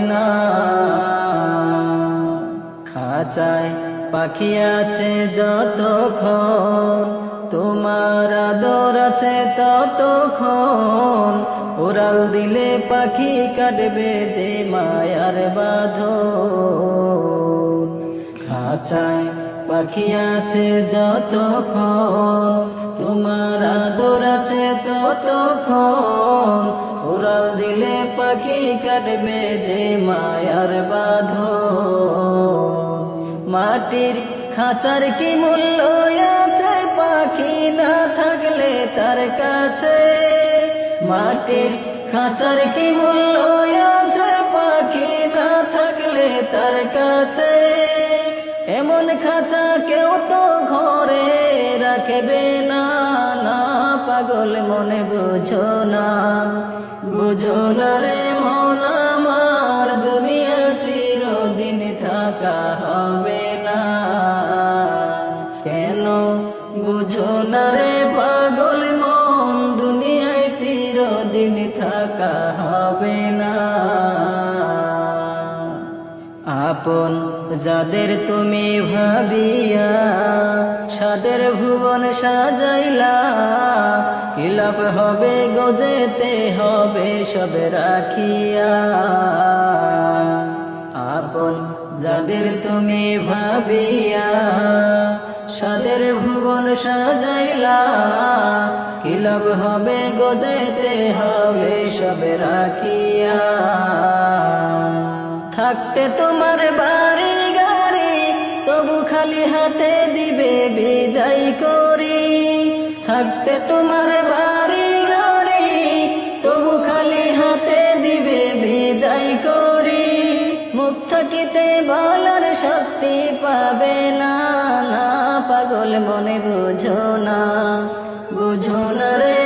না। খাঁচায় পাখি আছে যতক্ষণ, তোমার আদর আছে ততক্ষণ। ওরাল দিলে পাখি কাটবে যে মায়ার বাঁধন। খাঁচায় পাখি আছে যতক্ষণ, তোমার আদর ততক্ষণ উড়াল দিলে পাখি কাটবে যে মায়ার বাঁধ মাটির খাঁচার কি মূল্য আছে? পাখি না থাকলে তার কাছে। মাটির খাঁচার কি মূল্য আছে? পাখি না থাকলে তার কাছে। এমন খাঁচা কেউ তো ঘরে রাখবে পাগল মনে বুঝো না। বুঝো না রে মন আমার, দুনিয়া চিরদিন থাকা হবে না। কেন বুঝো না রে পাগল মন, দুনিয়ায় চিরদিন থাকা হবে না। আপন যাদের তুমি ভাবিয়া সাদের ভুবন সাজাইলা, কিলাপ হবে গজেতে হবে সবে রাখিয়া। আপন যাদের তুমি ভাবিয়া, সাদের ভুবন সাজাইলা, কিলাপ হবে গজেতে হবে সবে রাখিয়া। থাকতে তোমার বাড়ি তবু খালি হাতে দিবে বিদায় করি। থাকতে তোমার বাড়ি গাড়ি তবু খালি হাতে দিবে বিদায় করি। মুখ থাকিতে বলার শক্তি পাবে না না পাগল মনে বুঝো না বুঝো না রে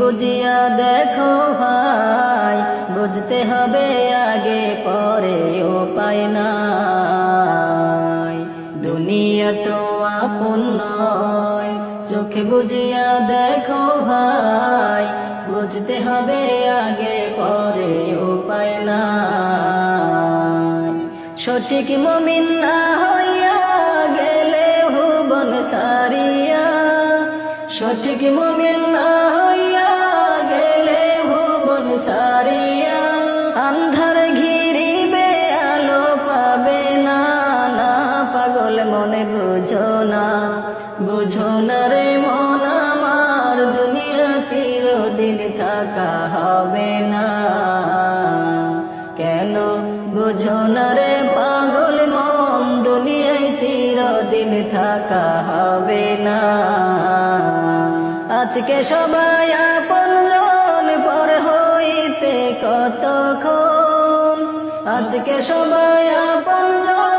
বুঝিয়া দেখো ভাই, বুঝতে হবে আগে, পরে ও পায় নাই। দুনিয়া তো আপন নয়, চোখে বুঝিয়া দেখো ভাই, বুঝতে হবে আগে, পরে ও পায় না সঠিক মমিন না হইয়া গেলে ভুবন সারিয়া, সঠিক মমিন না বুঝো না বুঝো না রে মন আমার, দুনিয়া চিরদিন থাকা হবে না। কেন বুঝো না রে পাগল মন, দুনিয়ায় চিরদিন থাকা হবে না। আজকে সবাই আপন জন, পর হইতে কতক্ষণ? আজকে সবাই আপন জন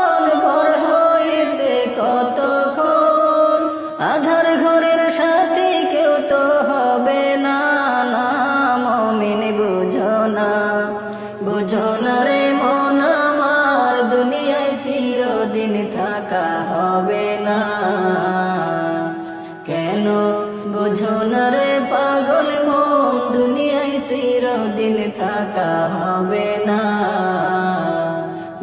না মন আমার দুনিয়ায় চিরদিন থাকা হবে না। কেন বুঝো না রে পাগল মন, দুনিয়ায় চিরদিন থাকা হবে না।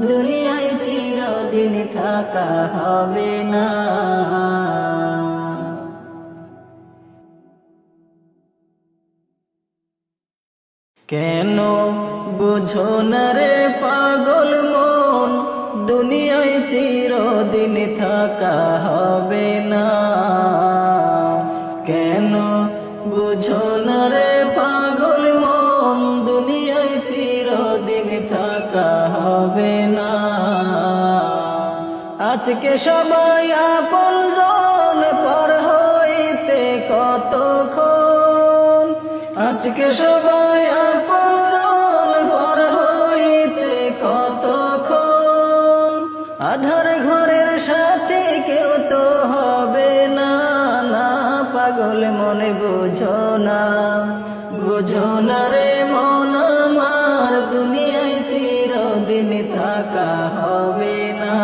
দুনিয়ায় চিরদিন থাকা হবে না। কেন বুঝো না রে পাগল মন, দুনিয়ায় চিরদিন থাকা হবে না। কেন বুঝো না রে পাগল মন, দুনিয়ায় চিরদিন থাকা হবে না। আজকে সবাই আপন জন পর হইতে কতক্ষণ? আজকে সবাই আপন মনে বোঝো না বোঝো না রে মন আমার। দুনিয়ায় চিরদিন থাকা হবে না।